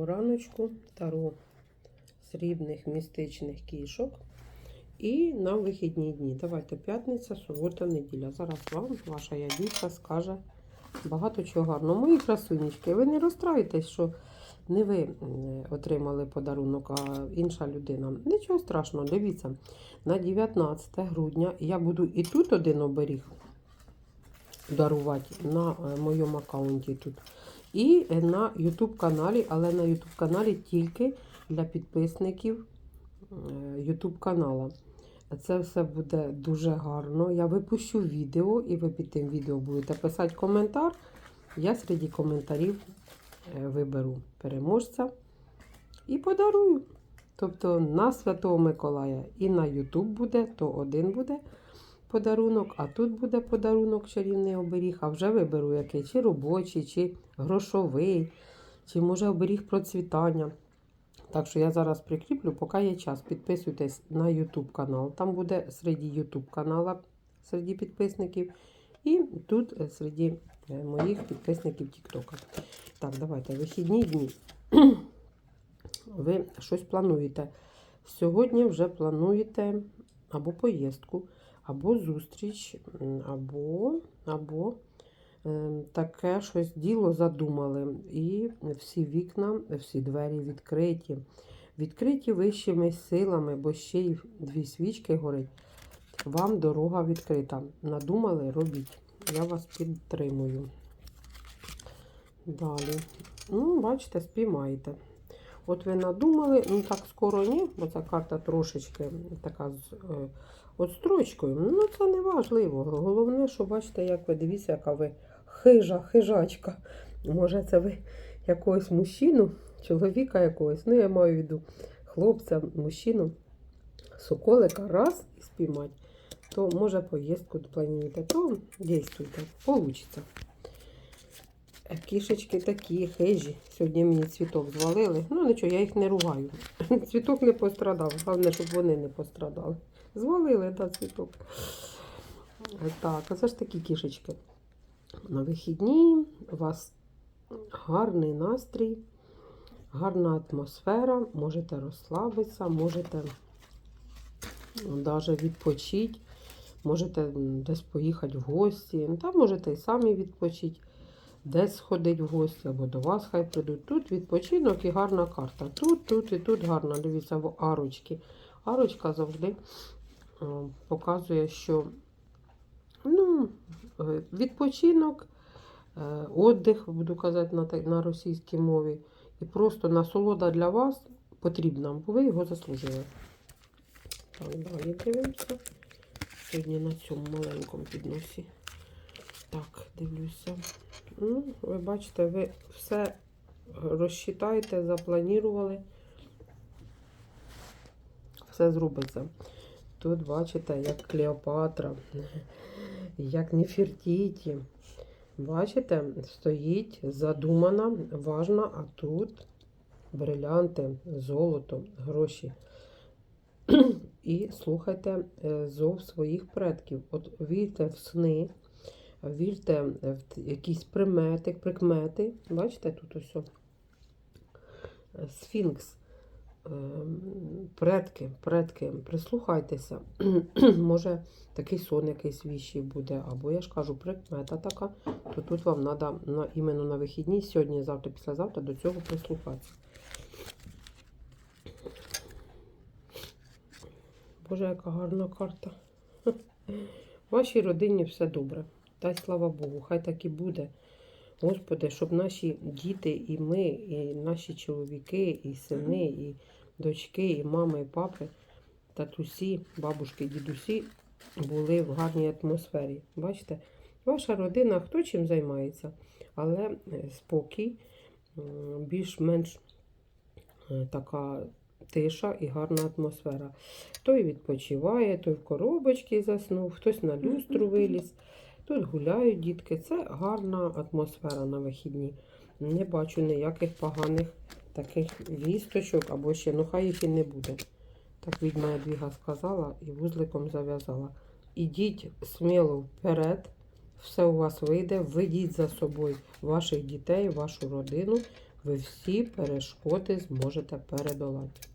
раночку таро срібних містичних кішок. І на вихідні дні. Давайте п'ятниця, субота, неділя. Зараз вам ваша ядійка скаже багато чого гарного. Мої красунечки, ви не розстраюйтесь, що не ви отримали подарунок, а інша людина. Нічого страшного, дивіться. На 19 грудня я буду і тут один оберіг дарувати на е, моєму аккаунті тут. І на YouTube каналі, але на YouTube каналі тільки для підписників е, YouTube канала. Це все буде дуже гарно. Я випущу відео, і ви під тим відео будете писати коментар. Я серед коментарів е, виберу переможця і подарую. Тобто на Святого Миколая і на YouTube буде, то один буде подарунок, а тут буде подарунок чарівний оберіг, а вже виберу який, чи робочий, чи грошовий, чи може оберіг процвітання. Так що я зараз прикріплю, поки є час. Підписуйтесь на YouTube канал. Там буде серед YouTube канала, серед підписників. І тут е, серед е, моїх підписників TikTok. Так, давайте вихідні дні. Ви щось плануєте. Сьогодні вже плануєте або поїздку, або зустріч, або, або е, таке щось діло задумали. І всі вікна, всі двері відкриті. Відкриті вищими силами, бо ще й дві свічки горить. Вам дорога відкрита. Надумали, робіть. Я вас підтримую. Далі. Ну, бачите, спіймаєте. От ви надумали, ну так скоро ні, бо ця карта трошечки така е, от строчкою. Ну, це не важливо. Головне, що бачите, як ви дивіться, яка ви хижа, хижачка. Може, це ви якогось мужчину, чоловіка якогось, ну я маю в виду хлопця, мужчину, соколика раз і спіймати, то може поїздку плануєте, то дійствуйте, получиться. Кішечки такі хижі. Сьогодні мені цвіток звалили. Ну нічого, я їх не ругаю. Цвіток не пострадав. Головне, щоб вони не пострадали. Звалили, так, цвіток. Так, а це ж такі кішечки. На вихідні у вас гарний настрій, гарна атмосфера, можете розслабитися, можете навіть відпочити, можете десь поїхати в гості, ну, та можете і самі відпочити, десь сходити в гості, або до вас хай прийдуть. Тут відпочинок і гарна карта. Тут, тут і тут гарна. Дивіться, в арочки. Арочка завжди е, показує, що ну, е, відпочинок, е, отдих, буду казати на, на російській мові, і просто насолода для вас потрібна, бо ви його заслужили. Так, далі дивимося. Сьогодні на цьому маленькому підносі. Так, дивлюся. Ну, ви бачите, ви все розчитаєте, запланували. Все зробиться. Тут бачите, як Клеопатра, як Нефертіті. Бачите, стоїть задумана, важна, а тут брилянти, золото, гроші. І слухайте е, зов своїх предків. От вірте в сни, вірте в якісь примети, прикмети. Бачите, тут ось. Сфінкс. Ем, Предки, предки, прислухайтеся. Може, такий сон якийсь віщий буде, або я ж кажу, прикмета така, то тут вам треба на, іменно на вихідні, сьогодні, завтра, післязавтра до цього прислухатися. Боже, яка гарна карта. Вашій родині все добре. Та й слава Богу, хай так і буде. Господи, щоб наші діти, і ми, і наші чоловіки, і сини, і дочки, і мами, і папи, татусі, бабушки, дідусі були в гарній атмосфері. Бачите, ваша родина хто чим займається, але е, спокій, більш-менш е, така тиша і гарна атмосфера. Той відпочиває, той в коробочці заснув, хтось на люстру виліз. Тут гуляють дітки. Це гарна атмосфера на вихідні. Не бачу ніяких поганих таких вісточок або ще, ну хай їх і не буде. Так відьма Ядвіга сказала і вузликом зав'язала. Ідіть сміло вперед, все у вас вийде, ведіть за собою ваших дітей, вашу родину. ви всі перешкоди зможете передолати.